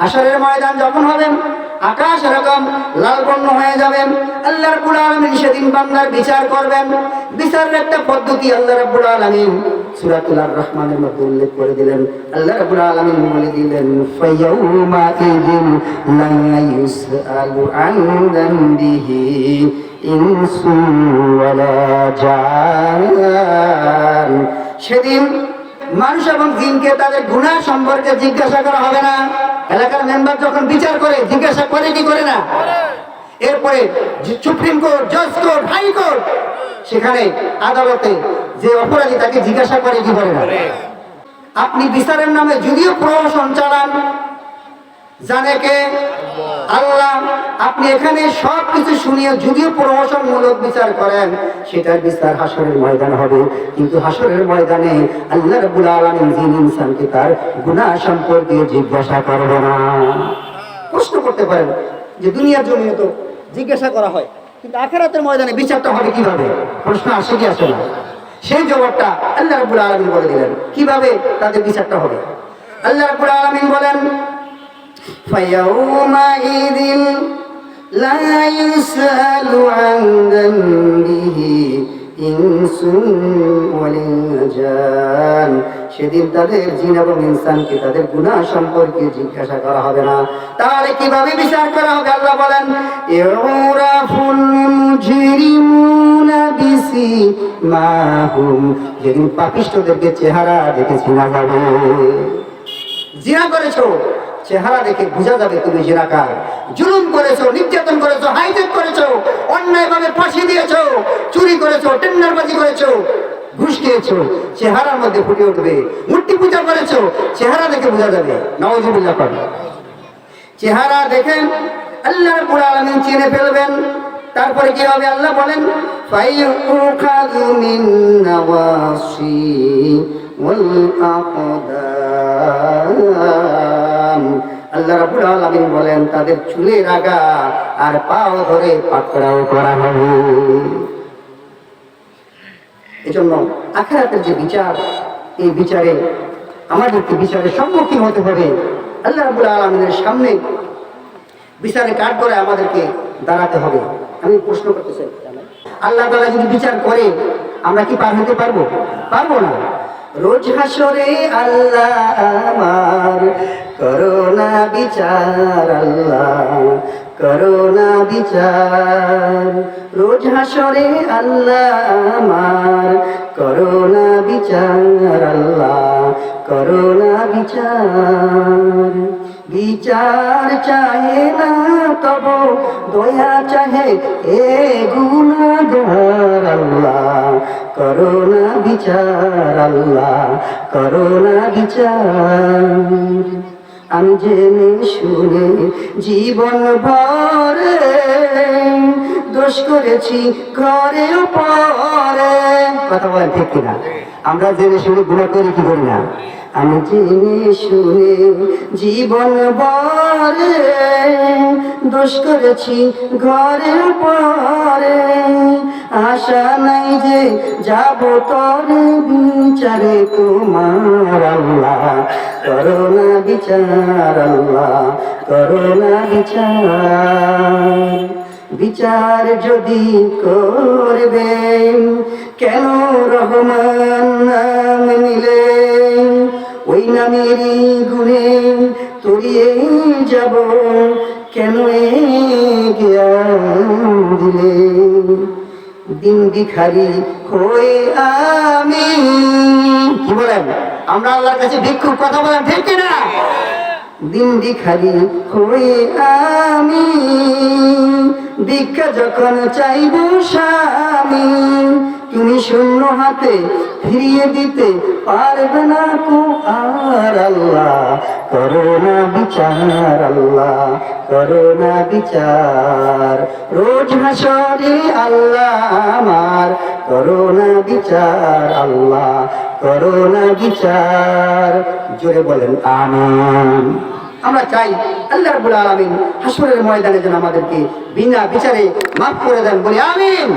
হাসরের ময়দান যখন হবে, আকাশ এরকম লাল বর্ণ হয়ে যাবে। আল্লাহ রাব্বুল আলামিন সেদিন বান্দার বিচার করবেন। বিচারের একটা পদ্ধতি আল্লাহ রাব্বুল আলামিন সূরাতুল রহমানের মধ্যে উল্লেখ করে দিলেন। আল্লাহ রাব্বুল আলামিন বলে দিলেন, ফায়াউমা ইদিন লা ইউসআলু আন যামবিহি ইনসুন ওয়ালা জান। সেদিন মানুষ এবং জিনকে তাদের গুণা সম্পর্কে জিজ্ঞাসা করা হবে না। এলাকার মেম্বার যখন বিচার করে, জিজ্ঞাসা করে কি করে না? এরপরে সুপ্রিম কোর্ট, জজ কোর্ট হাইকোর্ট সেখানে আদালতে যে অপরাধী তাকে জিজ্ঞাসা করে কি করে না? আপনি বিচারের নামে যদিও প্রহসন চালান জানে কে আল্লাহ, আপনি এখানে সব কিছু শুনিয়ে যদিও প্রমোশন মূলক বিচার করেন, সেটার বিচার হাসরের ময়দান হবে। কিন্তু হাসরের ময়দানে আল্লাহ রাব্বুল আলামিন জিন ইনসানকে তার গুনাহ সম্পর্কে জিজ্ঞাসা করবে না। প্রশ্ন করতে পারেন যে দুনিয়ার জন্য তো জিজ্ঞাসা করা হয়, কিন্তু আখেরাতের ময়দানে বিচারটা হবে কীভাবে? প্রশ্ন আসে কি আসে না? সেই জবাবটা আল্লাহ রাব্বুল আলামিন বলে দিলেন। কীভাবে তাদের বিচারটা হবে? আল্লাহ রাব্বুল আলামিন বলেন فيومئذ لا يسأل عن ذنبه إنس ولا جان সেদিন তাদের জিন এবং ইনসানকে তাদের গুনাহ সম্পর্কে জিজ্ঞাসা করা হবে না তাহলে কিভাবে বিচার করা হবে আল্লাহ বলেন ইউরাফুল মুজরিমুনা বিসিমাহুম যেদিন পাপিষ্ঠদেরকে চেহারা দেখে চেনা যাবে জিনা করেছো চেহারা দেখে বোঝা যাবে তুমি জিনাকার। জুলুম করেছ, নির্যাতন করেছ হাইজেক করেছ, অন্যায়ভাবে ফাঁসি দিয়েছ, চুরি করেছ, টেন্ডারবাজি করেছ, ঘুষ খেয়েছো, চেহারার মধ্যে ফুটে উঠবে। মূর্তি পূজা করেছ, চেহারা দেখে বোঝা যাবে। নওয়াজুবিল্লাহ করে চেহারা দেখেন, আল্লাহ রাব্বুল আলামিন চিনে ফেলবেন। তারপরে কি হবে? আল্লাহ বলেন ফাইউখাযু আকদাম আল্লাহ রাব্বুল আলামিন বলেন, তাদের চুলের আগা আর পাও ধরে পাকড়াও করা হবে। এজন্য আখেরাতের যে বিচার, এই বিচারে আমাদেরকে বিচারের সম্মুখীন হতে হবে। আল্লাহ রাব্বুল আলামিনের সামনে বিচারে কাঠ করে আমাদেরকে দাঁড়াতে হবে? আমি প্রশ্ন করতে চাই আল্লাহ তাআলা যদি বিচার করে, আমরা কি পার হতে পারব? পারব না। রোজ হাসরে আল্লাহ আমার বিচার, আল্লাহ। করোনা বিচার। রোজ হাসরে আল্লাহ আমার। করোনা বিচার, আল্লাহ। করোনা বিচার। বিচার চাহে না তব, দয়া চাহে এ গুণাগার, আল্লাহ। করোনা বিচার, আল্লাহ। করোনা বিচার। আমি জেনে শুনে জীবন ভরে দোষ করেছি ঘরে পরে কথা বলেন ঠিক কিনা? আমরা জেনে শুনে গুণা করি কি করি না? আমি জেনে শুনে জীবন ভরে দোষ করেছি ঘরে পরে আশা নাই যে যাব তরে বিচারে তোমার আল্লাহ। করোনা বিচার আল্লাহ, করোনা বিচার। বিচার যদি করবেন, কেন রহমান নাম নিলে ওই নামেরই গুণে তরিয়ে যাব, কেন জ্ঞান দিলে দিন ভিখারি হয়ে আমি কি বলেন? আমরা আল্লাহর কাছে ভিক্ষুক, কথা বলেন, ঠিক না দিন ভিখারি হয়ে আমি, ভিক্ষা যখন চাইব স্বামী, তুমি শূন্য হাতে ফিরিয়ে দিতে পারবে না কো আর আল্লাহ। করোনা বিচার আল্লাহ করোনা বিচার। রোজ হাসরে আল্লাহ আমার করোনা বিচার আল্লাহ। করোনা বিচার। জোরে বলেন, আমান। আমরা চাই আল্লাহ রাব্বুল আলামিন হাসরের ময়দানে যেন আমাদেরকে বিনা বিচারে মাফ করে দেন, বলি আমিন।